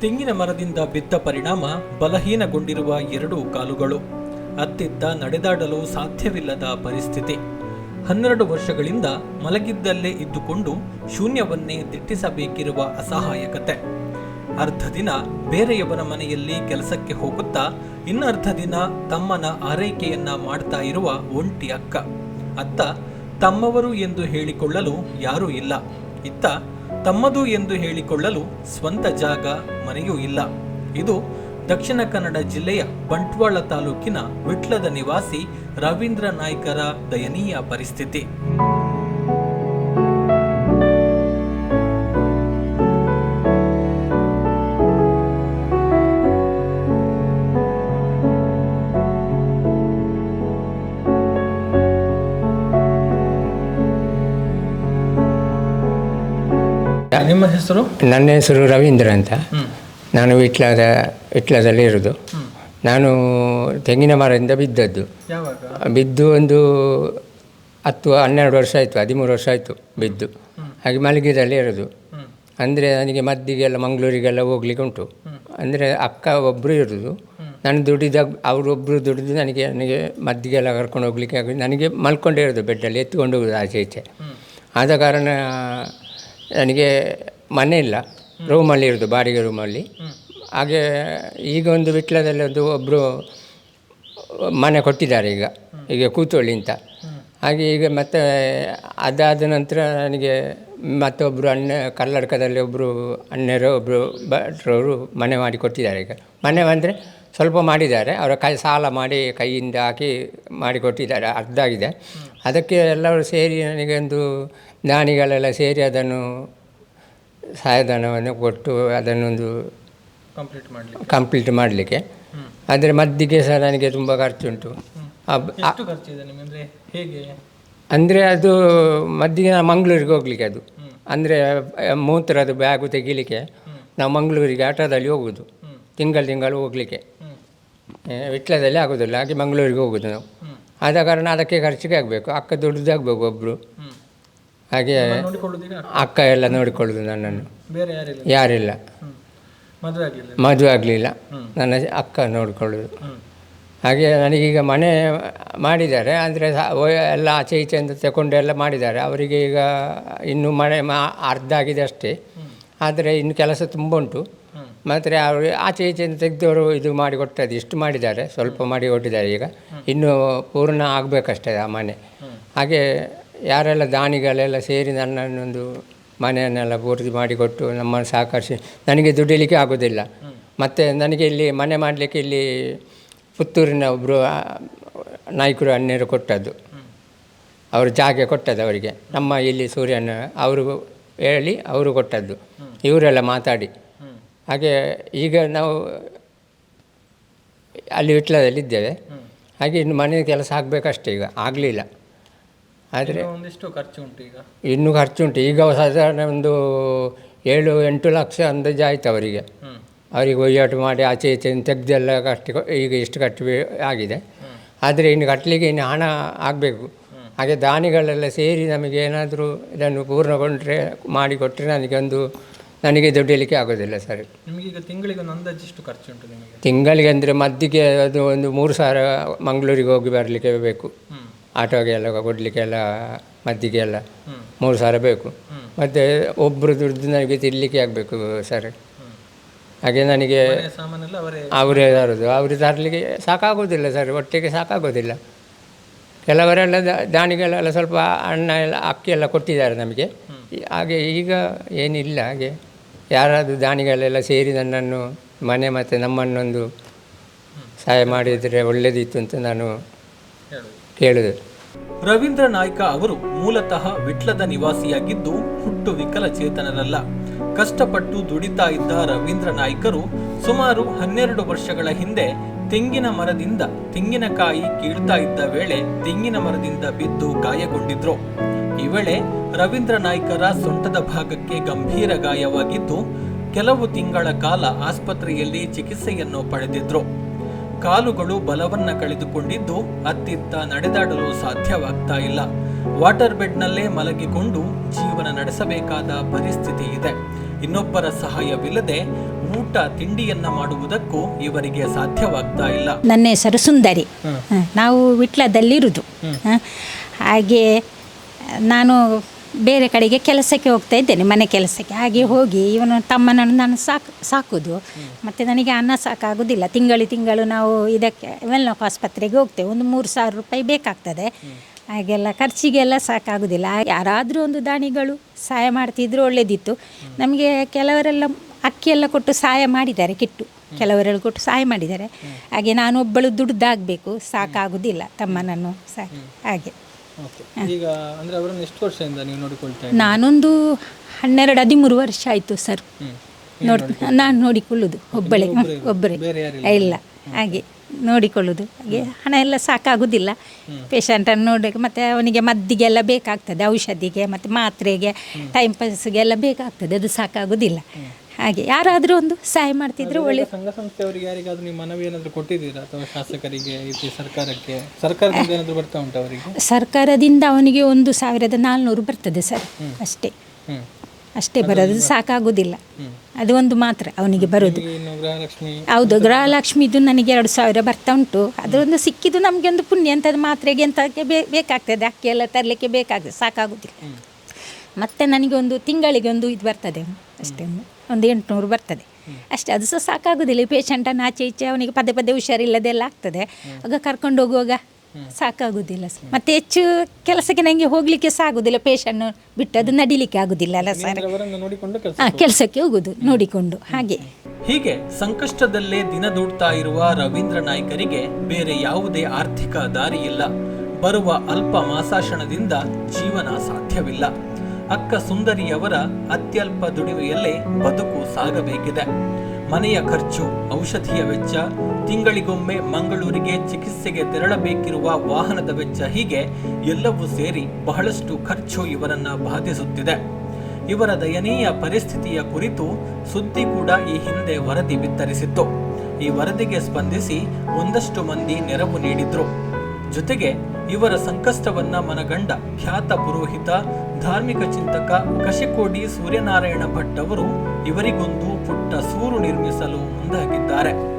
ತೆಂಗಿನ ಮರದಿಂದ ಬಿದ್ದ ಪರಿಣಾಮ ಬಲಹೀನಗೊಂಡಿರುವ ಎರಡು ಕಾಲುಗಳು. ಅತ್ತಿತ್ತ ನಡೆದಾಡಲು ಸಾಧ್ಯವಿಲ್ಲದ ಪರಿಸ್ಥಿತಿ. ಹನ್ನೆರಡು ವರ್ಷಗಳಿಂದ ಮಲಗಿದ್ದಲ್ಲೇ ಇದ್ದುಕೊಂಡು ಶೂನ್ಯವನ್ನೇ ದಿಟ್ಟಿಸಬೇಕಿರುವ ಅಸಹಾಯಕತೆ. ಅರ್ಧ ದಿನ ಬೇರೆಯವರ ಮನೆಯಲ್ಲಿ ಕೆಲಸಕ್ಕೆ ಹೋಗುತ್ತಾ ಇನ್ನರ್ಧ ದಿನ ತಮ್ಮನ ಆರೈಕೆಯನ್ನ ಮಾಡ್ತಾ ಇರುವ ಒಂಟಿ ಅಕ್ಕ. ಅತ್ತ ತಮ್ಮವರು ಎಂದು ಹೇಳಿಕೊಳ್ಳಲು ಯಾರೂ ಇಲ್ಲ. ಇತ್ತ ತಮ್ಮದು ಎಂದು ಹೇಳಿಕೊಳ್ಳಲು ಸ್ವಂತ ಜಾಗ ಮನೆಯೂ ಇಲ್ಲ. ಇದು ದಕ್ಷಿಣ ಕನ್ನಡ ಜಿಲ್ಲೆಯ ಬಂಟ್ವಾಳ ತಾಲೂಕಿನ ವಿಟ್ಲದ ನಿವಾಸಿ ರವೀಂದ್ರ ನಾಯ್ಕರ ದಯನೀಯ ಪರಿಸ್ಥಿತಿ. ನಿಮ್ಮ ಹೆಸರು? ನನ್ನ ಹೆಸರು ರವೀಂದ್ರ ಅಂತ. ನಾನು ವಿಟ್ಲದ ವಿಟ್ಲದಲ್ಲಿ ಇರೋದು. ನಾನು ತೆಂಗಿನ ಮರದಿಂದ ಬಿದ್ದದ್ದು. ಬಿದ್ದು ಒಂದು ಹತ್ತು ಹನ್ನೆರಡು ವರ್ಷ ಆಯಿತು ಹದಿಮೂರು ವರ್ಷ ಆಯಿತು ಬಿದ್ದು. ಹಾಗೆ ಮಲಗಿದಲ್ಲಿ ಇರೋದು. ಅಂದರೆ ನನಗೆ ಮದ್ದಿಗೆಲ್ಲ ಮಂಗಳೂರಿಗೆಲ್ಲ ಹೋಗ್ಲಿಕ್ಕೆ ಉಂಟು ಅಂದರೆ ಅಕ್ಕ ಒಬ್ಬರು ಇರೋದು. ನಾನು ದುಡಿದಾಗ ಅವರೊಬ್ಬರು ದುಡಿದು ನನಗೆ ನನಗೆ ಮದ್ದಿಗೆಲ್ಲ ಕರ್ಕೊಂಡು ಹೋಗ್ಲಿಕ್ಕೆ ಆಗಲಿ ನನಗೆ ಮಲ್ಕೊಂಡೇ ಇರೋದು ಬೆಡ್ಡಲ್ಲಿ ಎತ್ಕೊಂಡು ಹೋಗೋದು ಆಚೆ ಈಚೆ. ಆದ ಕಾರಣ ನನಗೆ ಮನೆ ಇಲ್ಲ ರೂಮಲ್ಲಿ ಇರೋದು ಬಾಡಿಗೆ ರೂಮಲ್ಲಿ. ಹಾಗೆ ಈಗ ಒಂದು ವಿಟ್ಲದಲ್ಲಿ ಒಂದು ಒಬ್ಬರು ಮನೆ ಕೊಟ್ಟಿದ್ದಾರೆ ಈಗ ಈಗ ಕೂತೊಳ್ಳಿ ಅಂತ. ಹಾಗೆ ಈಗ ಮತ್ತೆ ಅದಾದ ನಂತರ ನನಗೆ ಮತ್ತೊಬ್ಬರು ಅಣ್ಣ ಕರ್ನಾಟಕದಲ್ಲಿ ಒಬ್ಬರು ಅಣ್ಣರು ಒಬ್ಬರು ಭಟ್ರವರು ಮನೆ ಮಾಡಿ ಕೊಟ್ಟಿದ್ದಾರೆ ಈಗ. ಮನೆ ಅಂದರೆ ಸ್ವಲ್ಪ ಮಾಡಿದ್ದಾರೆ ಅವರ ಕೈ ಸಾಲ ಮಾಡಿ ಕೈಯಿಂದ ಹಾಕಿ ಮಾಡಿ ಕೊಟ್ಟಿದ್ದಾರೆ ಅರ್ಧ ಆಗಿದೆ ಅದಕ್ಕೆ ಎಲ್ಲರೂ ಸೇರಿ ನನಗೆ ಒಂದು ದಾನಿಗಳೆಲ್ಲ ಸೇರಿ ಅದನ್ನು ಸಹಾಯಧನವನ್ನು ಕೊಟ್ಟು ಅದನ್ನೊಂದು ಕಂಪ್ಲೀಟ್ ಮಾಡಲಿ ಕಂಪ್ಲೀಟ್ ಮಾಡಲಿಕ್ಕೆ. ಆದರೆ ಮದ್ದಿಗೆ ಸಹ ನನಗೆ ತುಂಬ ಖರ್ಚುಂಟು. ಹೇಗೆ? ಅಂದರೆ ಅದು ಮದ್ದಿಗೆ ನಾವು ಮಂಗಳೂರಿಗೆ ಹೋಗ್ಲಿಕ್ಕೆ ಅದು. ಅಂದರೆ ಮೂತ್ರದ ಬ್ಯಾಗು ತೆಗಿಲಿಕ್ಕೆ ನಾವು ಮಂಗಳೂರಿಗೆ ಆಟೋದಲ್ಲಿ ಹೋಗೋದು. ತಿಂಗಳು ತಿಂಗಳು ಹೋಗ್ಲಿಕ್ಕೆ. ವಿಟ್ಲದಲ್ಲಿ ಆಗೋದಿಲ್ಲ ಹಾಗೆ ಮಂಗಳೂರಿಗೆ ಹೋಗೋದು ನಾವು. ಆದ ಕಾರಣ ಅದಕ್ಕೆ ಖರ್ಚಿಗೆ ಆಗಬೇಕು. ಅಕ್ಕ ದೊಡ್ಡದಾಗಬೇಕು ಒಬ್ಬರು ಹಾಗೆ ಅಕ್ಕ ಎಲ್ಲ ನೋಡಿಕೊಳ್ಳುದು ನನ್ನನ್ನು. ಬೇರೆ ಯಾರಿಲ್ಲ? ಮದುವೆ ಆಗಲಿಲ್ಲ? ನನ್ನ ಅಕ್ಕ ನೋಡಿಕೊಳ್ಳುದು. ಹಾಗೆ ನನಗೀಗ ಮನೆ ಮಾಡಿದ್ದಾರೆ ಅಂದರೆ ಎಲ್ಲ ಆಚೆ ಈಚೆಯಿಂದ ತಗೊಂಡು ಎಲ್ಲ ಮಾಡಿದ್ದಾರೆ. ಅವರಿಗೆ ಈಗ ಇನ್ನು ಮನೆ ಮಾ ಅರ್ಧ ಆಗಿದೆ ಅಷ್ಟೇ. ಆದರೆ ಇನ್ನು ಕೆಲಸ ತುಂಬ ಉಂಟು. ಮಾತ್ರ ಅವರು ಆಚೆ ಈಚೆಯಿಂದ ತೆಗೆದವರು ಇದು ಮಾಡಿ ಕೊಟ್ಟದ್ದು ಇಷ್ಟು ಮಾಡಿದ್ದಾರೆ. ಸ್ವಲ್ಪ ಮಾಡಿ ಕೊಟ್ಟಿದ್ದಾರೆ ಈಗ. ಇನ್ನೂ ಪೂರ್ಣ ಆಗಬೇಕಷ್ಟೇ ಆ ಮನೆ. ಹಾಗೆ ಯಾರೆಲ್ಲ ದಾನಿಗಳೆಲ್ಲ ಸೇರಿ ನನ್ನನ್ನೊಂದು ಮನೆಯನ್ನೆಲ್ಲ ಪೂರ್ತಿ ಮಾಡಿಕೊಟ್ಟು ನಮ್ಮನ್ನು ಸಹಕರಿಸಿ ನನಗೆ ದುಡಿಲಿಕ್ಕೆ ಆಗೋದಿಲ್ಲ. ಮತ್ತು ನನಗೆ ಇಲ್ಲಿ ಮನೆ ಮಾಡಲಿಕ್ಕೆ ಇಲ್ಲಿ ಪುತ್ತೂರಿನ ಒಬ್ಬರು ನಾಯಕರು ಅಣ್ಣರು ಕೊಟ್ಟದ್ದು. ಅವರು ಜಾಗ ಕೊಟ್ಟದ್ದು ಅವರಿಗೆ. ನಮ್ಮ ಇಲ್ಲಿ ಸೂರ್ಯನ ಅವರು ಹೇಳಿ ಅವರು ಕೊಟ್ಟದ್ದು. ಇವರೆಲ್ಲ ಮಾತಾಡಿ. ಹಾಗೆ ಈಗ ನಾವು ಅಲ್ಲಿ ವಿಟ್ಲದಲ್ಲಿದ್ದೇವೆ ಹಾಗೆ ಇನ್ನು ಮನೆ ಕೆಲಸ ಆಗಬೇಕಷ್ಟೇ ಈಗ. ಆಗಲಿಲ್ಲ. ಆದರೆ ಒಂದಿಷ್ಟು ಖರ್ಚು ಉಂಟು ಈಗ. ಇನ್ನೂ ಖರ್ಚುಂಟು ಈಗ ಸಾಧಾರಣ ಒಂದು ಏಳು ಎಂಟು ಲಕ್ಷ ಅಂದಾಜು ಆಯ್ತು ಅವರಿಗೆ. ಅವರಿಗೆ ವಹಿವಾಟು ಮಾಡಿ ಆಚೆ ಈಚೆ ತೆಗೆದೆಲ್ಲ ಕಟ್ಟಿ ಈಗ ಇಷ್ಟು ಕಟ್ಟಿ ಆಗಿದೆ. ಆದರೆ ಇನ್ನು ಕಟ್ಟಲಿಕ್ಕೆ ಇನ್ನು ಹಣ ಆಗಬೇಕು. ಹಾಗೆ ದಾನಿಗಳೆಲ್ಲ ಸೇರಿ ನಮಗೆ ಏನಾದರೂ ಇದನ್ನು ಪೂರ್ಣಗೊಂಡ್ರೆ ಮಾಡಿಕೊಟ್ಟರೆ ನನಗೆ ಒಂದು ನನಗೆ ದುಡಿಯಲಿಕ್ಕೆ ಆಗೋದಿಲ್ಲ ಸರ್. ನಿಮಗೀಗ ತಿಂಗಳಿಗೆ ಒಂದು ಅಂದಾಜು ಎಷ್ಟು ಖರ್ಚು ಉಂಟು ನಿಮಗೆ? ತಿಂಗಳಿಗೆ ಅಂದರೆ ಮದ್ದಿಗೆ ಅದು ಒಂದು ಮೂರು ಸಾವಿರ ಮಂಗಳೂರಿಗೆ ಹೋಗಿ ಬರಲಿಕ್ಕೆ ಬೇಕು. ಹ್ಮ್ ಆಟೋಗೆ ಎಲ್ಲ ಕೊಡಲಿಕ್ಕೆ ಎಲ್ಲ ಮದ್ದಿಗೆ ಎಲ್ಲ ಮೂರು ಸಾವಿರ ಬೇಕು. ಮತ್ತು ಒಬ್ಬರು ದುಡ್ದು ನನಗೆ ತಿರ್ಲಿಕ್ಕೆ ಆಗಬೇಕು ಸರ್. ಹಾಗೆ ನನಗೆ ಅವರೇ ತರೋದು. ಅವರು ತರಲಿಕ್ಕೆ ಸಾಕಾಗೋದಿಲ್ಲ ಸರ್ ಒಟ್ಟಿಗೆ ಸಾಕಾಗೋದಿಲ್ಲ. ಕೆಲವರೆಲ್ಲ ದ- ದಾನಿಗಳೆಲ್ಲ ಸ್ವಲ್ಪ ಅಣ್ಣ ಎಲ್ಲ ಅಕ್ಕಿ ಎಲ್ಲ ಕೊಟ್ಟಿದ್ದಾರೆ ನಮಗೆ. ಹಾಗೆ ಈಗ ಏನಿಲ್ಲ ಹಾಗೆ ಯಾರಾದರೂ ದಾನಿಗಳೆಲ್ಲ ಸೇರಿ ನನ್ನನ್ನು ಮನೆ ಮತ್ತು ನಮ್ಮನ್ನೊಂದು ಸಹಾಯ ಮಾಡಿದರೆ ಒಳ್ಳೆಯದಿತ್ತು ಅಂತ ನಾನು ಹೇಳುದು. ಕೇಳಿದೆ ರವೀಂದ್ರ ನಾಯ್ಕ ಅವರು ಮೂಲತಃ ವಿಟ್ಲದ ನಿವಾಸಿಯಾಗಿದ್ದು ಹುಟ್ಟು ವಿಕಲಚೇತನರಲ್ಲ. ಕಷ್ಟಪಟ್ಟು ದುಡಿತಾ ಇದ್ದ ರವೀಂದ್ರ ನಾಯ್ಕರು ಸುಮಾರು ಹನ್ನೆರಡು ವರ್ಷಗಳ ಹಿಂದೆ ತೆಂಗಿನ ಮರದಿಂದ ತೆಂಗಿನಕಾಯಿ ಕೀಳ್ತಾ ಇದ್ದ ವೇಳೆ ತೆಂಗಿನ ಮರದಿಂದ ಬಿದ್ದು ಗಾಯಗೊಂಡಿದ್ರು. ಈ ವೇಳೆ ರವೀಂದ್ರ ನಾಯ್ಕರ ಸೊಂಟದ ಭಾಗಕ್ಕೆ ಗಂಭೀರ ಗಾಯವಾಗಿದ್ದು ಕೆಲವು ತಿಂಗಳ ಕಾಲ ಆಸ್ಪತ್ರೆಯಲ್ಲಿ ಚಿಕಿತ್ಸೆಯನ್ನು ಪಡೆದಿದ್ರು. ಕಾಲುಗಳು ಬಲವನ್ನ ಕಳೆದುಕೊಂಡಿದ್ದು ಅತ್ತಿತ್ತ ನಡೆದಾಡಲು ಸಾಧ್ಯವಾಗ್ತಾ ಇಲ್ಲ. ವಾಟರ್ ಬೆಡ್ನಲ್ಲೇ ಮಲಗಿಕೊಂಡು ಜೀವನ ನಡೆಸಬೇಕಾದ ಪರಿಸ್ಥಿತಿ ಇದೆ. ಇನ್ನೊಬ್ಬರ ಸಹಾಯವಿಲ್ಲದೆ ಊಟ ತಿಂಡಿಯನ್ನ ಮಾಡುವುದಕ್ಕೂ ಇವರಿಗೆ ಸಾಧ್ಯವಾಗ್ತಾ ಇಲ್ಲ. ನನ್ನ ಹೆಸರು ಸುಂದರಿ. ನಾವು ವಿಟ್ಲದಲ್ಲಿರುವುದು ಹಾಗೆ ನಾನು ಬೇರೆ ಕಡೆಗೆ ಕೆಲಸಕ್ಕೆ ಹೋಗ್ತಾ ಇದ್ದೇನೆ, ಮನೆ ಕೆಲಸಕ್ಕೆ. ಹಾಗೆ ಹೋಗಿ ಇವನು ತಮ್ಮನನ್ನು ನಾನು ಸಾಕು, ಸಾಕುದು. ಮತ್ತು ನನಗೆ ಅನ್ನ ಸಾಕಾಗೋದಿಲ್ಲ. ತಿಂಗಳು ತಿಂಗಳು ನಾವು ಇದಕ್ಕೆ ವೆಲ್ನೋಕ್ ಆಸ್ಪತ್ರೆಗೆ ಹೋಗ್ತೇವೆ. ಒಂದು ಮೂರು ಸಾವಿರ ರೂಪಾಯಿ ಬೇಕಾಗ್ತದೆ. ಹಾಗೆಲ್ಲ ಖರ್ಚಿಗೆಲ್ಲ ಸಾಕಾಗೋದಿಲ್ಲ. ಯಾರಾದರೂ ಒಂದು ದಾಣಿಗಳು ಸಹಾಯ ಮಾಡ್ತಿದ್ರು ಒಳ್ಳೆಯದಿತ್ತು ನಮಗೆ ಕೆಲವರೆಲ್ಲ ಅಕ್ಕಿಯೆಲ್ಲ ಕೊಟ್ಟು ಸಹಾಯ ಮಾಡಿದ್ದಾರೆ, ಕಿಟ್ಟು. ಕೆಲವರೆಲ್ಲ ಕೊಟ್ಟು ಸಹಾಯ ಮಾಡಿದ್ದಾರೆ. ಹಾಗೆ ನಾನು ಒಬ್ಬಳು ದುಡ್ದಾಗಬೇಕು. ಸಾಕಾಗುವುದಿಲ್ಲ ತಮ್ಮನನ್ನು ಸಹ. ಹಾಗೆ. ಈಗ ಅಂದ್ರೆ ಅವರನ್ನು ಎಷ್ಟು ವರ್ಷದಿಂದ ನೀವು ನೋಡಿಕೊಳ್ತಾ ನಾನೊಂದು ಹನ್ನೆರಡು ಹದಿಮೂರು ವರ್ಷ ಆಯಿತು ಸರ್. ನೋಡ್ ನಾನು ನೋಡಿಕೊಳ್ಳುದು ಒಬ್ಬಳೆ ಒಬ್ಬರೇ ಇಲ್ಲ ಹಾಗೆ ನೋಡಿಕೊಳ್ಳುದು. ಹಾಗೆ ಹಣ ಎಲ್ಲ ಸಾಕಾಗುವುದಿಲ್ಲ ಪೇಷಂಟನ್ನು ನೋಡಬೇಕು ಮತ್ತೆ ಅವನಿಗೆ ಮದ್ದಿಗೆಲ್ಲ ಬೇಕಾಗ್ತದೆ ಔಷಧಿಗೆ ಮತ್ತು ಮಾತ್ರೆಗೆ ಟೈಮ್ ಪಾಸ್ಗೆಲ್ಲ ಬೇಕಾಗ್ತದೆ ಅದು ಸಾಕಾಗುವುದಿಲ್ಲ ಹಾಗೆ. ಯಾರಾದರೂ ಒಂದು ಸಹಾಯ ಮಾಡ್ತಿದ್ರೆ ಒಳ್ಳೆ ಸಂಘ ಸಂಸ್ಥೆಯವರಿಗೆ ಯಾರಿಗಾದ್ರೂ ನೀವು ಮನವಿ ಏನಾದರೂ ಕೊಟ್ಟಿದ್ದೀರಾ? ಅಥವಾ ಶಾಸಕರಿಗೆ ಸರ್ಕಾರಕ್ಕೆ? ಸರ್ಕಾರದಿಂದ ಏನಾದರೂ ಬರ್ತಾ ಉಂಟು ಅವರಿಗೆ? ಸರ್ಕಾರದಿಂದ ಅವನಿಗೆ ಒಂದು ಸಾವಿರದ ನಾಲ್ನೂರು ಬರ್ತದೆ ಸರ್. ಅಷ್ಟೇ. ಅಷ್ಟೇ ಬರೋದು ಸಾಕಾಗೋದಿಲ್ಲ. ಅದು ಒಂದು ಮಾತ್ರ ಅವನಿಗೆ ಬರೋದು. ಹೌದು ಗೃಹಲಕ್ಷ್ಮಿದು ನನಗೆ ಎರಡು ಸಾವಿರ ಬರ್ತಾ ಉಂಟು. ಅದೊಂದು ಸಿಕ್ಕಿದ್ದು ನಮಗೆ ಒಂದು ಪುಣ್ಯ ಅಂತ ಮಾತ್ರೆಗೆ ಎಂತಕ್ಕೆ ಬೇ ಬೇಕಾಗ್ತದೆ ಅಕ್ಕಿ ಎಲ್ಲ ತರಲಿಕ್ಕೆ ಬೇಕಾಗ್ತದೆ ಸಾಕಾಗುದಿಲ್ಲ. ಮತ್ತೆ ನನಗೆ ಒಂದು ತಿಂಗಳಿಗೆ ಒಂದು ಇದು ಬರ್ತದೆ. ಅಷ್ಟೇ. ಒಂದು ಎಂಟುನೂರು ಬರ್ತದೆ. ಅಷ್ಟೇ ಅದು ಸಹ ಸಾಕಾಗೋದಿಲ್ಲ. ಈ ಪೇಷಂಟನ್ನು ಆಚೆ ಈಚೆ ಅವನಿಗೆ ಪದೇ ಪದೇ ಹುಷಾರಿಲ್ಲದೆಲ್ಲ ಆಗ್ತದೆ. ಆಗ ಕರ್ಕೊಂಡು ಹೋಗುವಾಗ ಸಾಕಾಗೋದಿಲ್ಲ. ಸರ್ ಮತ್ತೆ ಹೆಚ್ಚು ಕೆಲಸಕ್ಕೆ ನನಗೆ ಹೋಗ್ಲಿಕ್ಕೆ ಸಹ ಆಗುದಿಲ್ಲ. ಪೇಷಂಟ್ ಬಿಟ್ಟು ಅದು ನಡಿಲಿಕ್ಕೆ ಆಗುದಿಲ್ಲ ಅಲ್ಲ ಸರ್? ಹಾಂ ಕೆಲಸಕ್ಕೆ ಹೋಗುದು. ನೋಡಿಕೊಂಡು. ಹಾಗೆ. ಹೀಗೆ ಸಂಕಷ್ಟದಲ್ಲೇ ದಿನ ದೂಡ್ತಾ ಇರುವ ರವೀಂದ್ರ ನಾಯ್ಕರಿಗೆ ಬೇರೆ ಯಾವುದೇ ಆರ್ಥಿಕ ದಾರಿ ಇಲ್ಲ ಬರುವ ಅಲ್ಪ ಮಾಸಾಶನದಿಂದ ಜೀವನ ಸಾಧ್ಯವಿಲ್ಲ. ಅಕ್ಕ ಸುಂದರಿಯವರ ಅತ್ಯಲ್ಪ ದುಡಿಮೆಯಲ್ಲೇ ಬದುಕು ಸಾಗಬೇಕಿದೆ. ಮನೆಯ ಖರ್ಚು, ಔಷಧಿಯ ವೆಚ್ಚ, ತಿಂಗಳಿಗೊಮ್ಮೆ ಮಂಗಳೂರಿಗೆ ಚಿಕಿತ್ಸೆಗೆ ತೆರಳಬೇಕಿರುವ ವಾಹನದ ವೆಚ್ಚ ಹೀಗೆ ಎಲ್ಲವೂ ಸೇರಿ ಬಹಳಷ್ಟು ಖರ್ಚು ಇವರನ್ನ ಬಾಧಿಸುತ್ತಿದೆ. ಇವರ ದಯನೀಯ ಪರಿಸ್ಥಿತಿಯ ಕುರಿತು ಸುದ್ದಿ ಕೂಡ ಈ ಹಿಂದೆ ವರದಿ ಬಿತ್ತರಿಸಿತ್ತು. ಈ ವರದಿಗೆ ಸ್ಪಂದಿಸಿ ಒಂದಷ್ಟು ಮಂದಿ ನೆರವು ನೀಡಿದ್ರು. ಜೊತೆಗೆ ಇವರ ಸಂಕಷ್ಟವನ್ನ ಮನಗಂಡ ಖ್ಯಾತ ಪುರೋಹಿತ, ಧಾರ್ಮಿಕ ಚಿಂತಕ ಕಶಿಕೋಡಿ ಸೂರ್ಯನಾರಾಯಣ ಭಟ್ ಅವರು ಇವರಿಗೊಂದು ಪುಟ್ಟ ಸೂರು ನಿರ್ಮಿಸಲು ಮುಂದಾಗಿದ್ದಾರೆ.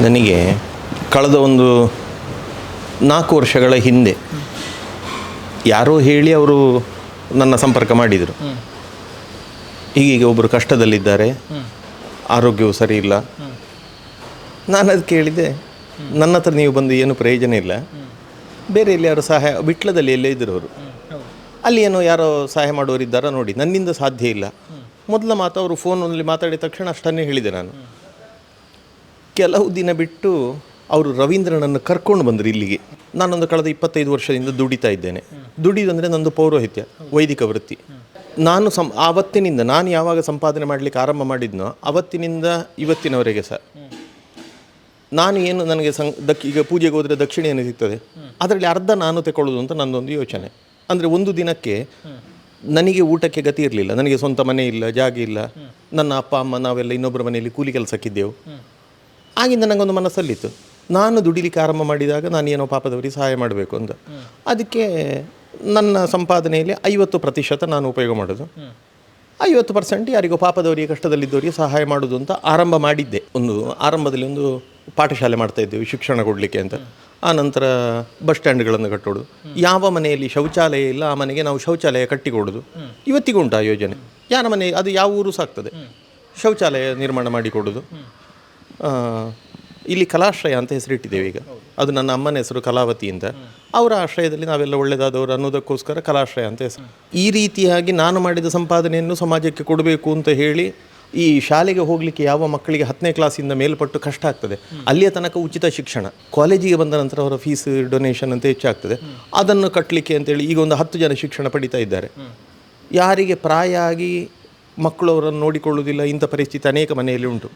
ನನಗೆ ಕಳೆದ ಒಂದು ನಾಲ್ಕು ವರ್ಷಗಳ ಹಿಂದೆ ಯಾರೋ ಹೇಳಿ ಅವರು ನನ್ನ ಸಂಪರ್ಕ ಮಾಡಿದರು. ಹೀಗೀಗ ಒಬ್ಬರು ಕಷ್ಟದಲ್ಲಿದ್ದಾರೆ. ಆರೋಗ್ಯವು ಸರಿ ಇಲ್ಲ. ನಾನು ಅದು ಕೇಳಿದೆ ನನ್ನ ಹತ್ರ ನೀವು ಬಂದು ಏನು ಪ್ರಯೋಜನ ಇಲ್ಲ. ಬೇರೆ ಎಲ್ಲಿ ಯಾರು ಸಹಾಯ ಬಿಟ್ಲದಲ್ಲಿ ಎಲ್ಲೇ ಇದ್ದರು ಅವರು. ಅಲ್ಲಿ ಏನೋ ಯಾರೋ ಸಹಾಯ ಮಾಡೋರಿದ್ದಾರ ನೋಡಿ ನನ್ನಿಂದ ಸಾಧ್ಯ ಇಲ್ಲ. ಮೊದಲ ಮಾತು ಅವರು ಫೋನಲ್ಲಿ ಮಾತಾಡಿದ ತಕ್ಷಣ ಅಷ್ಟನ್ನೇ ಹೇಳಿದೆ ನಾನು. ಕೆಲವು ದಿನ ಬಿಟ್ಟು ಅವರು ರವೀಂದ್ರನನ್ನು ಕರ್ಕೊಂಡು ಬಂದರು ಇಲ್ಲಿಗೆ. ನಾನೊಂದು ಕಳೆದ ಇಪ್ಪತ್ತೈದು ವರ್ಷದಿಂದ ದುಡಿತಾ ಇದ್ದೇನೆ. ದುಡಿದಂದರೆ ನಂದು ಪೌರೋಹಿತ್ಯ, ವೈದಿಕ ವೃತ್ತಿ. ನಾನು ಸಂ, ಆವತ್ತಿನಿಂದ, ನಾನು ಯಾವಾಗ ಸಂಪಾದನೆ ಮಾಡಲಿಕ್ಕೆ ಆರಂಭ ಮಾಡಿದ್ನೋ ಅವತ್ತಿನಿಂದ ಇವತ್ತಿನವರೆಗೆ ಸರ್. ನಾನು ಏನು ನನಗೆ ಸಂ, ದಕ್, ಈಗ ಪೂಜೆಗೆ ಹೋದರೆ ದಕ್ಷಿಣ ಏನು ಸಿಗ್ತದೆ? ಅದರಲ್ಲಿ ಅರ್ಧ ನಾನು ತಗೊಳ್ಳೋದು ಅಂತ ನನ್ನೊಂದು ಯೋಚನೆ. ಅಂದರೆ ಒಂದು ದಿನಕ್ಕೆ ನನಗೆ ಊಟಕ್ಕೆ ಗತಿ ಇರಲಿಲ್ಲ. ನನಗೆ ಸ್ವಂತ ಮನೆ ಇಲ್ಲ, ಜಾಗ ಇಲ್ಲ. ನನ್ನ ಅಪ್ಪ, ಅಮ್ಮ, ನಾವೆಲ್ಲ ಇನ್ನೊಬ್ಬರ ಮನೆಯಲ್ಲಿ ಕೂಲಿ ಕೆಲಸಕ್ಕಿದ್ದೆವು. ಆಗಿಂದ ನನಗೊಂದು ಮನಸ್ಸಲ್ಲಿತ್ತು. ನಾನು ದುಡಿಲಿಕ್ಕೆ ಆರಂಭ ಮಾಡಿದಾಗ ನಾನು ಏನೋ ಪಾಪದವರಿಗೆ ಸಹಾಯ ಮಾಡಬೇಕು ಅಂತ ಅದಕ್ಕೆ ನನ್ನ ಸಂಪಾದನೆಯಲ್ಲಿ ಐವತ್ತು ಪ್ರತಿಶತ ನಾನು ಉಪಯೋಗ ಮಾಡೋದು. ಐವತ್ತು ಪರ್ಸೆಂಟ್ ಯಾರಿಗೋ ಪಾಪದವರಿಗೆ, ಕಷ್ಟದಲ್ಲಿದ್ದವರಿಗೆ ಸಹಾಯ ಮಾಡೋದು ಅಂತ ಆರಂಭ ಮಾಡಿದ್ದೆ. ಒಂದು ಆರಂಭದಲ್ಲಿ ಒಂದು ಪಾಠಶಾಲೆ ಮಾಡ್ತಾ ಇದ್ದೇವೆ, ಶಿಕ್ಷಣ ಕೊಡಲಿಕ್ಕೆ ಅಂತ. ಆ ನಂತರ ಬಸ್ ಸ್ಟ್ಯಾಂಡ್ಗಳನ್ನು ಕಟ್ಟೋದು. ಯಾವ ಮನೆಯಲ್ಲಿ ಶೌಚಾಲಯ ಇಲ್ಲ, ಆ ಮನೆಗೆ ನಾವು ಶೌಚಾಲಯ ಕಟ್ಟಿಕೊಡೋದು. ಇವತ್ತಿಗೂ ಉಂಟು ಆ ಯೋಜನೆ. ಯಾರ ಮನೆ, ಅದು ಯಾವ ಊರು ಸಾಕ್ತದೆ ಶೌಚಾಲಯ ನಿರ್ಮಾಣ ಮಾಡಿಕೊಡೋದು ಇಲ್ಲಿ ಕಲಾಶ್ರಯ ಅಂತ ಹೆಸರಿಟ್ಟಿದ್ದೇವೆ ಈಗ. ಅದು ನನ್ನ ಅಮ್ಮನ ಹೆಸರು ಕಲಾವತಿ ಅಂತ. ಅವರ ಆಶ್ರಯದಲ್ಲಿ ನಾವೆಲ್ಲ ಒಳ್ಳೆಯದಾದವರು ಅನ್ನೋದಕ್ಕೋಸ್ಕರ ಕಲಾಶ್ರಯ ಅಂತ ಹೆಸರು. ಈ ರೀತಿಯಾಗಿ ನಾನು ಮಾಡಿದ ಸಂಪಾದನೆಯನ್ನು ಸಮಾಜಕ್ಕೆ ಕೊಡಬೇಕು ಅಂತ ಹೇಳಿ ಈ ಶಾಲೆಗೆ ಹೋಗಲಿಕ್ಕೆ ಯಾವ ಮಕ್ಕಳಿಗೆ ಹತ್ತನೇ ಕ್ಲಾಸಿಂದ ಮೇಲ್ಪಟ್ಟು ಕಷ್ಟ ಆಗ್ತದೆ. ಅಲ್ಲಿಯ ತನಕ ಉಚಿತ ಶಿಕ್ಷಣ. ಕಾಲೇಜಿಗೆ ಬಂದ ನಂತರ ಅವರ ಫೀಸ್ ಡೊನೇಷನ್ ಅಂತ ಹೆಚ್ಚಾಗ್ತದೆ. ಅದನ್ನು ಕಟ್ಟಲಿಕ್ಕೆ ಅಂತೇಳಿ ಈಗ ಒಂದು ಹತ್ತು ಜನ ಶಿಕ್ಷಣ ಪಡಿತಾ ಇದ್ದಾರೆ. ಯಾರಿಗೆ ಪ್ರಾಯ ಆಗಿ ಮಕ್ಕಳು ಅವರನ್ನು ನೋಡಿಕೊಳ್ಳುವುದಿಲ್ಲ, ಇಂಥ ಪರಿಸ್ಥಿತಿ ಅನೇಕ ಮನೆಯಲ್ಲಿ ಉಂಟು.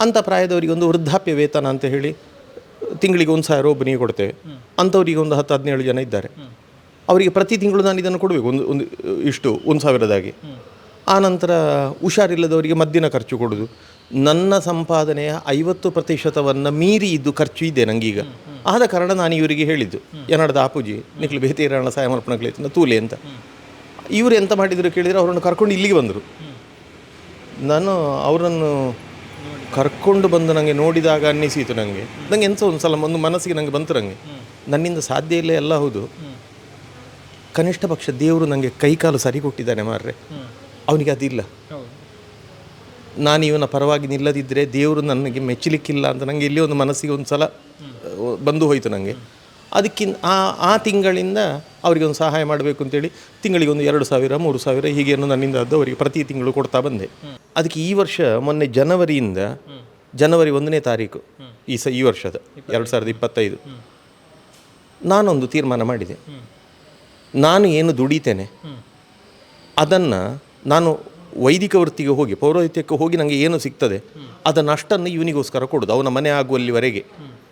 ಅಂಥ ಪ್ರಾಯದವರಿಗೆ ಒಂದು ವೃದ್ಧಾಪ್ಯ ವೇತನ ಅಂತ ಹೇಳಿ ತಿಂಗಳಿಗೆ ಒಂದು ಸಾವಿರ ಒಬ್ಬನಿಗೆ ಕೊಡ್ತೇವೆ. ಅಂಥವರಿಗೆ ಒಂದು ಹತ್ತು, ಹದಿನೇಳು ಜನ ಇದ್ದಾರೆ. ಅವರಿಗೆ ಪ್ರತಿ ತಿಂಗಳು ನಾನು ಇದನ್ನು ಕೊಡಬೇಕು, ಒಂದು ಒಂದು, ಇಷ್ಟು, ಒಂದು ಸಾವಿರದಾಗಿ. ಆ ನಂತರ ಹುಷಾರಿಲ್ಲದವರಿಗೆ ಮದ್ದಿನ ಖರ್ಚು ಕೊಡೋದು. ನನ್ನ ಸಂಪಾದನೆಯ ಐವತ್ತು ಪ್ರತಿಶತವನ್ನು ಮೀರಿ ಇದ್ದು ಖರ್ಚು ಇದೆ ನನಗೀಗ ಆದ ಕಾರಣ ನಾನು ಇವರಿಗೆ ಹೇಳಿದ್ದು ಏನಾಡದ ಆಪೂಜಿ, ನಿಖಲು ಬೇತೇರಣ ಸಹಾಯ ತೂಲೆ ಅಂತ. ಇವರು ಎಂತ ಮಾಡಿದ್ರು ಕೇಳಿದರೆ ಅವರನ್ನು ಕರ್ಕೊಂಡು ಇಲ್ಲಿಗೆ ಬಂದರು. ನಾನು ಅವರನ್ನು ಕರ್ಕೊಂಡು ಬಂದು ನನಗೆ ನೋಡಿದಾಗ ಅನ್ನಿಸಿತು ನನಗೆ ನನಗೆ ಎಂತ ಒಂದು ಸಲ ಒಂದು ಮನಸ್ಸಿಗೆ ನನಗೆ ಬಂತು ನನಗೆ ನನ್ನಿಂದ ಸಾಧ್ಯ ಇಲ್ಲ ಎಲ್ಲ ಹೌದು. ಕನಿಷ್ಠ ಪಕ್ಷ ದೇವರು ನನಗೆ ಕೈಕಾಲು ಸರಿ ಕೊಟ್ಟಿದ್ದಾನೆ ಮಾರ್ರೆ. ಅವನಿಗೆ ಅದಿಲ್ಲ. ನಾನು ಇವನ ಪರವಾಗಿ ನಿಲ್ಲದಿದ್ದರೆ ದೇವರು ನನಗೆ ಮೆಚ್ಚಲಿಕ್ಕಿಲ್ಲ ಅಂತ ನನಗೆ ಇಲ್ಲಿ ಒಂದು ಮನಸ್ಸಿಗೆ ಒಂದು ಸಲ ಬಂದು ಹೋಯಿತು ನನಗೆ ಅದಕ್ಕಿಂತ ಆ ಆ ತಿಂಗಳಿಂದ ಅವರಿಗೆ ಒಂದು ಸಹಾಯ ಮಾಡಬೇಕು ಅಂತೇಳಿ ತಿಂಗಳಿಗೆ ಒಂದು ಎರಡು ಸಾವಿರ, ಮೂರು ಸಾವಿರ ಹೀಗೇನು ನನ್ನಿಂದ ಅದು ಅವರಿಗೆ ಪ್ರತಿ ತಿಂಗಳು ಕೊಡ್ತಾ ಬಂದೆ. ಅದಕ್ಕೆ ಈ ವರ್ಷ ಮೊನ್ನೆ ಜನವರಿಯಿಂದ ಜನವರಿ ಒಂದನೇ ತಾರೀಕು ಈ ಸ ಈ ವರ್ಷದ, ಎರಡು ಸಾವಿರದ ಇಪ್ಪತ್ತೈದು. ನಾನೊಂದು ತೀರ್ಮಾನ ಮಾಡಿದೆ. ನಾನು ಏನು ದುಡಿತೇನೆ, ಅದನ್ನು ನಾನು ವೈದಿಕ ವೃತ್ತಿಗೆ ಹೋಗಿ, ಪೌರೋಹಿತ್ಯಕ್ಕೆ ಹೋಗಿ ನನಗೆ ಏನು ಸಿಗ್ತದೆ, ಅದನ್ನು ಅಷ್ಟನ್ನು ಇವನಿಗೋಸ್ಕರ ಕೊಡೋದು. ಅವನ ಮನೆ ಆಗುವಲ್ಲಿವರೆಗೆ.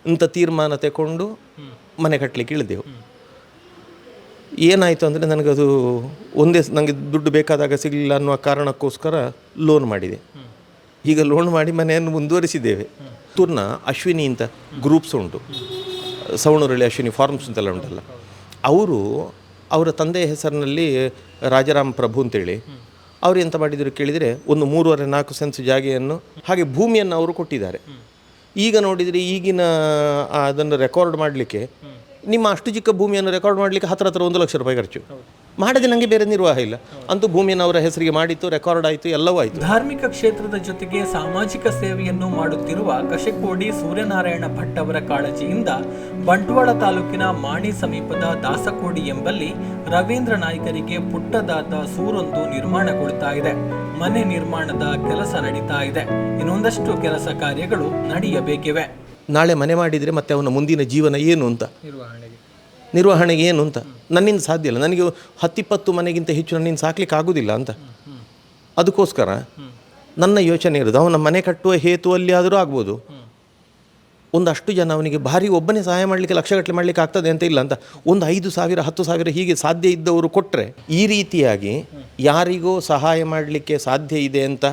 ಇಂಥ ತೀರ್ಮಾನ ತಗೊಂಡು ಮನೆ ಕಟ್ಟಲಿಕ್ಕೆ ಇಳಿದೆವು. ಏನಾಯಿತು ಅಂದರೆ ನನಗದು ಒಂದೇ ನನಗೆ ದುಡ್ಡು ಬೇಕಾದಾಗ ಸಿಗಲಿಲ್ಲ ಅನ್ನುವ ಕಾರಣಕ್ಕೋಸ್ಕರ ಲೋನ್ ಮಾಡಿದೆ. ಈಗ ಲೋನ್ ಮಾಡಿ ಮನೆಯನ್ನು ಮುಂದುವರಿಸಿದ್ದೇವೆ. ತುರ್ನ ಅಶ್ವಿನಿ ಅಂತ ಗ್ರೂಪ್ಸ್ ಉಂಟು. ಸವಣೂರಳ್ಳಿ ಅಶ್ವಿನಿ ಫಾರ್ಮ್ಸ್ ಅಂತೆಲ್ಲ ಉಂಟಲ್ಲ. ಅವರು ಅವರ ತಂದೆಯ ಹೆಸರಿನಲ್ಲಿ ರಾಜಾರಾಮ್ ಪ್ರಭು ಅಂತೇಳಿ ಅವರು ಎಂತ ಮಾಡಿದರು ಕೇಳಿದರೆ ಒಂದು ಮೂರುವರೆ ನಾಲ್ಕು ಸೆನ್ಸ್ ಜಾಗೆಯನ್ನು ಹಾಗೆ ಭೂಮಿಯನ್ನು ಅವರು ಕೊಟ್ಟಿದ್ದಾರೆ. ಈಗ ನೋಡಿದರೆ ಈಗಿನ ಅದನ್ನು ರೆಕಾರ್ಡ್ ಮಾಡಲಿಕ್ಕೆ, ನಿಮ್ಮ ಅಷ್ಟು ಚಿಕ್ಕ ಭೂಮಿಯನ್ನು ರೆಕಾರ್ಡ್ ಮಾಡಲಿಕ್ಕೆ ಹತ್ರ ಹತ್ರ ಒಂದು ಲಕ್ಷ ರೂಪಾಯಿ ಖರ್ಚು. ಮಾಡದೆ ನನಗೆ ಬೇರೆ ನಿರ್ವಾಹ ಇಲ್ಲ. ಅಂತೂ ಭೂಮಿಯನ್ನು ಅವರ ಹೆಸರಿಗೆ ಮಾಡಿತ್ತು ರೆಕಾರ್ಡ್ ಆಯಿತು ಎಲ್ಲವೂ ಆಯಿತು. ಧಾರ್ಮಿಕ ಕ್ಷೇತ್ರದ ಜೊತೆಗೆ ಸಾಮಾಜಿಕ ಸೇವೆಯನ್ನು ಮಾಡುತ್ತಿರುವ ಕಶಕೋಡಿ ಸೂರ್ಯನಾರಾಯಣ ಭಟ್ ಅವರ ಕಾಳಜಿಯಿಂದ ಬಂಟ್ವಾಳ ತಾಲೂಕಿನ ಮಾಣಿ ಸಮೀಪದ ದಾಸಕೋಡಿ ಎಂಬಲ್ಲಿ ರವೀಂದ್ರ ನಾಯ್ಕರಿಗೆ ಪುಟ್ಟದಾದ ಸೂರೊಂದು ನಿರ್ಮಾಣಗೊಳ್ತಾ ಇದೆ. ಮನೆ ನಿರ್ಮಾಣದ ಕೆಲಸ ನಡೀತಾ ಇದೆ. ಇನ್ನೊಂದಷ್ಟು ಕೆಲಸ ಕಾರ್ಯಗಳು ನಡೆಯಬೇಕಿವೆ. ನಾಳೆ ಮನೆ ಮಾಡಿದರೆ ಮತ್ತೆ ಅವನ ಮುಂದಿನ ಜೀವನ ಏನು ಅಂತ? ನಿರ್ವಹಣೆಗೆ ಏನು ಅಂತ? ನನ್ನಿಂದ ಸಾಧ್ಯ ಇಲ್ಲ. ನನಗೆ ಹತ್ತಿಪ್ಪತ್ತು ಮನೆಗಿಂತ ಹೆಚ್ಚು ನನ್ನಿಂದ ಸಾಕ್ಲಿಕ್ಕೆ ಆಗೋದಿಲ್ಲ ಅಂತ. ಅದಕ್ಕೋಸ್ಕರ ನನ್ನ ಯೋಚನೆ ಇರೋದು ಅವನ ಮನೆ ಕಟ್ಟುವ ಹೇತುವಲ್ಲಿ ಆದರೂ ಆಗ್ಬೋದು. ಒಂದಷ್ಟು ಜನ ಅವನಿಗೆ ಭಾರಿ ಒಬ್ಬನೇ ಸಹಾಯ ಮಾಡಲಿಕ್ಕೆ ಲಕ್ಷಗಟ್ಟಲೆ ಮಾಡಲಿಕ್ಕೆ ಆಗ್ತದೆ ಅಂತ ಇಲ್ಲ ಅಂತ. ಒಂದು ಐದು ಸಾವಿರ, ಹತ್ತು ಸಾವಿರ ಹೀಗೆ ಸಾಧ್ಯ ಇದ್ದವರು ಕೊಟ್ಟರೆ ಈ ರೀತಿಯಾಗಿ ಯಾರಿಗೋ ಸಹಾಯ ಮಾಡಲಿಕ್ಕೆ ಸಾಧ್ಯ ಇದೆ ಅಂತ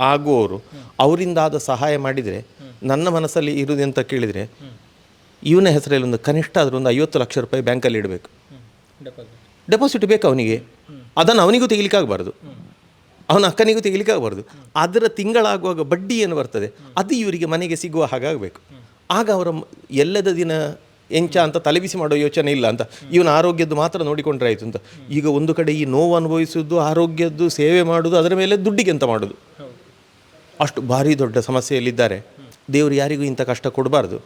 ಆಗುವವರು, ಅವರಿಂದಾದ ಸಹಾಯ ಮಾಡಿದರೆ, ನನ್ನ ಮನಸ್ಸಲ್ಲಿ ಇರುವುದಂತ ಕೇಳಿದರೆ ಇವನ ಹೆಸರಲ್ಲಿ ಒಂದು ಕನಿಷ್ಠ ಆದರೂ ಒಂದು ಐವತ್ತು ಲಕ್ಷ ರೂಪಾಯಿ ಬ್ಯಾಂಕಲ್ಲಿ ಇಡಬೇಕು. ಡೆಪಾಸಿಟ್ ಬೇಕು ಅವನಿಗೆ. ಅದನ್ನು ಅವನಿಗೂ ತೆಗಿಲಿಕ್ಕಾಗಬಾರ್ದು ಅವನ ಅಕ್ಕನಿಗೂ ತೆಗಿಲಿಕ್ಕಾಗಬಾರ್ದು ಅದರ ತಿಂಗಳಾಗುವಾಗ ಬಡ್ಡಿ ಏನು ಬರ್ತದೆ? ಅದು ಇವರಿಗೆ ಮನೆಗೆ ಸಿಗುವ ಹಾಗಾಗಬೇಕು ಆಗ ಅವರ ಎಲ್ಲದ ದಿನ ಎಂಚ ಅಂತ ತಲೆಬಿಸಿ ಮಾಡೋ ಯೋಚನೆ ಇಲ್ಲ ಅಂತ. ಇವನ ಆರೋಗ್ಯದ್ದು ಮಾತ್ರ ನೋಡಿಕೊಂಡ್ರೆ ಆಯಿತು ಅಂತ. ಈಗ ಒಂದು ಕಡೆ ಈ ನೋವು ಅನುಭವಿಸೋದು ಆರೋಗ್ಯದ್ದು, ಸೇವೆ ಮಾಡೋದು ಅದರ ಮೇಲೆ ದುಡ್ಡಿಗೆ ಅಂತ ಮಾಡೋದು ಅಷ್ಟು ಭಾರಿ ದೊಡ್ಡ ಸಮಸ್ಯೆಯಲ್ಲಿದ್ದಾರೆ. ದೇವರು ಯಾರಿಗೂ ಇಂಥ ಕಷ್ಟ ಕೊಡಬಾರ್ದು.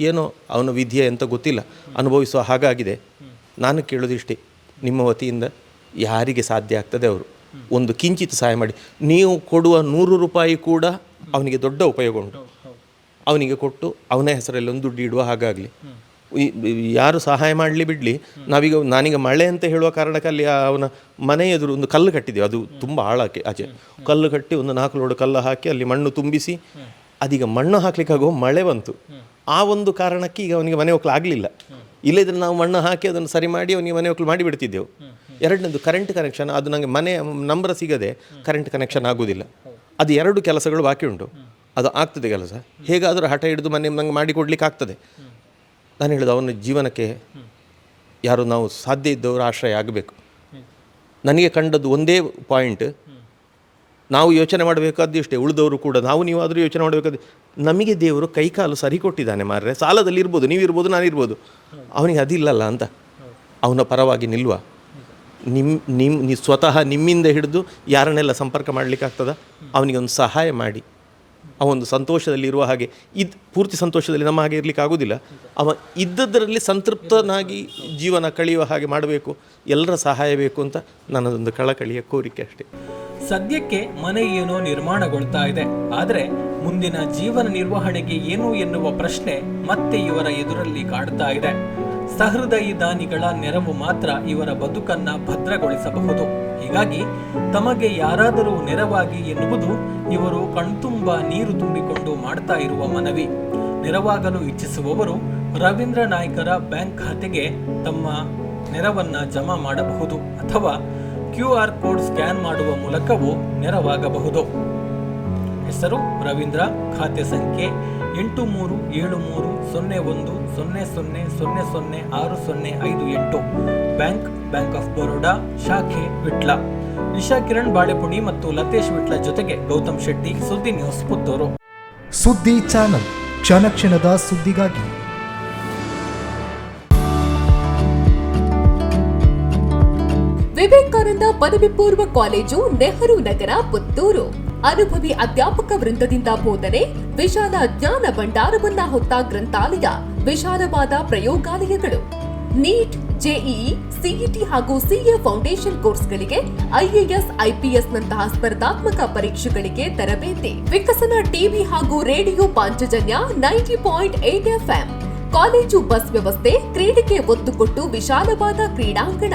ಏನೋ ಅವನ ವಿಧಿಯ ಅಂತ ಗೊತ್ತಿಲ್ಲ. ಅನುಭವಿಸುವ ಹಾಗಾಗಿದೆ. ನಾನು ಕೇಳೋದಿಷ್ಟೇ ನಿಮ್ಮ ವತಿಯಿಂದ ಯಾರಿಗೆ ಸಾಧ್ಯ ಆಗ್ತದೆ ಅವರು? ಒಂದು ಕಿಂಚಿತ್ ಸಹಾಯ ಮಾಡಿ. ನೀವು ಕೊಡುವ ನೂರು ರೂಪಾಯಿ ಕೂಡ ಅವನಿಗೆ ದೊಡ್ಡ ಉಪಯೋಗ ಉಂಟು. ಅವನಿಗೆ ಕೊಟ್ಟು ಅವನ ಹೆಸರಲ್ಲಿ ಒಂದು ದುಡ್ಡು ಇಡುವ ಹಾಗಾಗಲಿ. ಯಾರು ಸಹಾಯ ಮಾಡಲಿ ಬಿಡಲಿ. ನಾವೀಗ, ನಾನೀಗ ಮಳೆ ಅಂತ ಹೇಳುವ ಕಾರಣಕ್ಕೆ ಅಲ್ಲಿ ಆ ಅವನ ಮನೆ ಎದುರು ಒಂದು ಕಲ್ಲು ಕಟ್ಟಿದ್ದೀವಿ. ಅದು ತುಂಬ ಆಳಕ್ಕೆ ಆಚೆ. ಕಲ್ಲು ಕಟ್ಟಿ ಒಂದು ನಾಲ್ಕು ಲೋಡು ಕಲ್ಲು ಹಾಕಿ ಅಲ್ಲಿ ಮಣ್ಣು ತುಂಬಿಸಿ, ಅದೀಗ ಮಣ್ಣು ಹಾಕ್ಲಿಕ್ಕಾಗೋ ಮಳೆ ಬಂತು. ಆ ಒಂದು ಕಾರಣಕ್ಕೆ ಈಗ ಅವನಿಗೆ ಮನೆ ಆಗಲಿಲ್ಲ. ಇಲ್ಲದ್ರೆ ನಾವು ಮಣ್ಣು ಹಾಕಿ ಅದನ್ನು ಸರಿ ಮಾಡಿ ಅವನಿಗೆ ಮನೆ ಒಕ್ಕಲು ಮಾಡಿಬಿಡ್ತಿದ್ದೆವು. ಎರಡನೇದು ಕರೆಂಟ್ ಕನೆಕ್ಷನ್ ಅದು ನನಗೆ ಮನೆ ನಂಬರ್ ಸಿಗದೆ ಕರೆಂಟ್ ಕನೆಕ್ಷನ್ ಆಗೋದಿಲ್ಲ. ಅದು ಎರಡು ಕೆಲಸಗಳು ಬಾಕಿ ಉಂಟು. ಅದು ಆಗ್ತದೆ ಕೆಲಸ. ಹೇಗಾದರೂ ಹಠ ಹಿಡಿದು ಮನೆ ನಂಗೆ ಮಾಡಿಕೊಡ್ಲಿಕ್ಕೆ ಆಗ್ತದೆ. ನಾನು ಹೇಳೋದು, ಅವನ ಜೀವನಕ್ಕೆ ಯಾರು ನಾವು ಸಾಧ್ಯ ಇದ್ದವರು ಆಶ್ರಯ ಆಗಬೇಕು. ನನಗೆ ಕಂಡದ್ದು ಒಂದೇ ಪಾಯಿಂಟ್ ನಾವು ಯೋಚನೆ ಮಾಡಬೇಕಾದ್ದು ಇಷ್ಟೇ ಉಳಿದವರು ಕೂಡ. ನಾವು ನೀವು ಆದರೂ ಯೋಚನೆ ಮಾಡಬೇಕಾದ್ರೆ ನಮಗೆ ದೇವರು ಕೈಕಾಲು ಸರಿ ಕೊಟ್ಟಿದ್ದಾನೆ ಮಾರ್ರೆ. ಸಾಲದಲ್ಲಿ ಇರ್ಬೋದು ನೀವಿರ್ಬೋದು ನಾನಿರ್ಬೋದು ಅವನಿಗೆ ಅದಿಲ್ಲಲ್ಲ ಅಂತ. ಅವನ ಪರವಾಗಿ ನಿಲ್ವ. ನಿಮ್ಮ ನಿಮ್ಮ ನೀ ಸ್ವತಃ ನಿಮ್ಮಿಂದ ಹಿಡಿದು ಯಾರನ್ನೆಲ್ಲ ಸಂಪರ್ಕ ಮಾಡಲಿಕ್ಕಾಗ್ತದ ಅವನಿಗೆ ಒಂದು ಸಹಾಯ ಮಾಡಿ. ಆ ಒಂದು ಸಂತೋಷದಲ್ಲಿ ಇರುವ ಹಾಗೆ. ಇದು, ಪೂರ್ತಿ ಸಂತೋಷದಲ್ಲಿ ನಮ್ಮ ಹಾಗೆ ಇರಲಿಕ್ಕೆ ಆಗೋದಿಲ್ಲ. ಅವ ಇದ್ದದರಲ್ಲಿ ಸಂತೃಪ್ತನಾಗಿ ಜೀವನ ಕಳೆಯುವ ಹಾಗೆ ಮಾಡಬೇಕು. ಎಲ್ಲರ ಸಹಾಯ ಬೇಕು ಅಂತ ನನ್ನದೊಂದು ಕಳಕಳಿಯ ಕೋರಿಕೆ ಅಷ್ಟೇ. ಸದ್ಯಕ್ಕೆ ಮನೆ ಏನೋ ನಿರ್ಮಾಣಗೊಳ್ತಾ ಇದೆ. ಆದರೆ ಮುಂದಿನ ಜೀವನ ನಿರ್ವಹಣೆಗೆ ಏನು ಎನ್ನುವ ಪ್ರಶ್ನೆ ಮತ್ತೆ ಇವರ ಎದುರಲ್ಲಿ ಕಾಡ್ತಾ ಇದೆ. ಸಹೃದಯಿ ದಾನಿಗಳ ನೆರವು ಮಾತ್ರ ಇವರ ಬದುಕನ್ನ ಭದ್ರಗೊಳಿಸಬಹುದು. ಹೀಗಾಗಿ ತಮಗೆ ಯಾರಾದರೂ ನೆರವಾಗಿ ಎನ್ನುವುದು ಇವರು ಕಣ್ತುಂಬ ನೀರು ತುಂಬಿಕೊಂಡು ಮಾಡ್ತಾ ಇರುವ ಮನವಿ. ನೆರವಾಗಲು ಇಚ್ಛಿಸುವವರು ರವೀಂದ್ರ ನಾಯ್ಕರ ಬ್ಯಾಂಕ್ ಖಾತೆಗೆ ತಮ್ಮ ನೆರವನ್ನ ಜಮಾ ಮಾಡಬಹುದು ಅಥವಾ ಕ್ಯೂ ಆರ್ ಕೋಡ್ ಸ್ಕ್ಯಾನ್ ಮಾಡುವ ಮೂಲಕವೂ ನೆರವಾಗಬಹುದು. ಹೆಸರು ರವೀಂದ್ರ, ಖಾತೆ ಸಂಖ್ಯೆ ಎಂಟು ಮೂರು ಏಳು ಮೂರು ಸೊನ್ನೆ ಒಂದು ಸೊನ್ನೆ ಸೊನ್ನೆ ಸೊನ್ನೆ ಸೊನ್ನೆ ಆರು ಸೊನ್ನೆ ಐದು ಎಂಟು. ಬ್ಯಾಂಕ್ ಬ್ಯಾಂಕ್ ಆಫ್ ಬರೋಡಾ, ಶಾಖೆ ವಿಟ್ಲ. ನಿಶಾ ಕಿರಣ್ ಬಾಳೆಪುಣಿ ಮತ್ತು ಲತೇಶ್ ವಿಟ್ಲ ಜೊತೆಗೆ ಗೌತಮ್ ಶೆಟ್ಟಿ ಸುದ್ದಿ ನ್ಯೂಸ್ ಪುತ್ತೂರು. ಸುದ್ದಿ ಚಾನಲ್, ಕ್ಷಣ ಕ್ಷಣದ ಸುದ್ದಿಗಾಗಿ ಪದವಿ ಪೂರ್ವ ಕಾಲೇಜು ನೆಹರು ನಗರ, ಪುತ್ತೂರು. ಅನುಭವಿ ಅಧ್ಯಾಪಕ ವೃಂದದಿಂದ ಬೋಧನೆ, ವಿಶಾಲ ಜ್ಞಾನ ಭಂಡಾರವನ್ನ ಹೊತ್ತ ಗ್ರಂಥಾಲಯ, ವಿಶಾಲವಾದ ಪ್ರಯೋಗಾಲಯಗಳು. ನೀಟ್, ಜೆಇಇ, ಸಿಇಟಿ ಹಾಗೂ ಸಿಎ ಫೌಂಡೇಶನ್ ಕೋರ್ಸ್ಗಳಿಗೆ ಐಎಎಸ್ ಐಪಿಎಸ್ ನಂತಹ ಸ್ಪರ್ಧಾತ್ಮಕ ಪರೀಕ್ಷೆಗಳಿಗೆ ತರಬೇತಿ. ವಿಕಸನ ಟಿವಿ ಹಾಗೂ radio Panchajanya ninety point eight FM. College bus ವ್ಯವಸ್ಥೆ, ಕ್ರೀಡೆಗೆ ಒತ್ತು ಕೊಟ್ಟು ವಿಶಾಲವಾದ ಕ್ರೀಡಾಂಗಣ.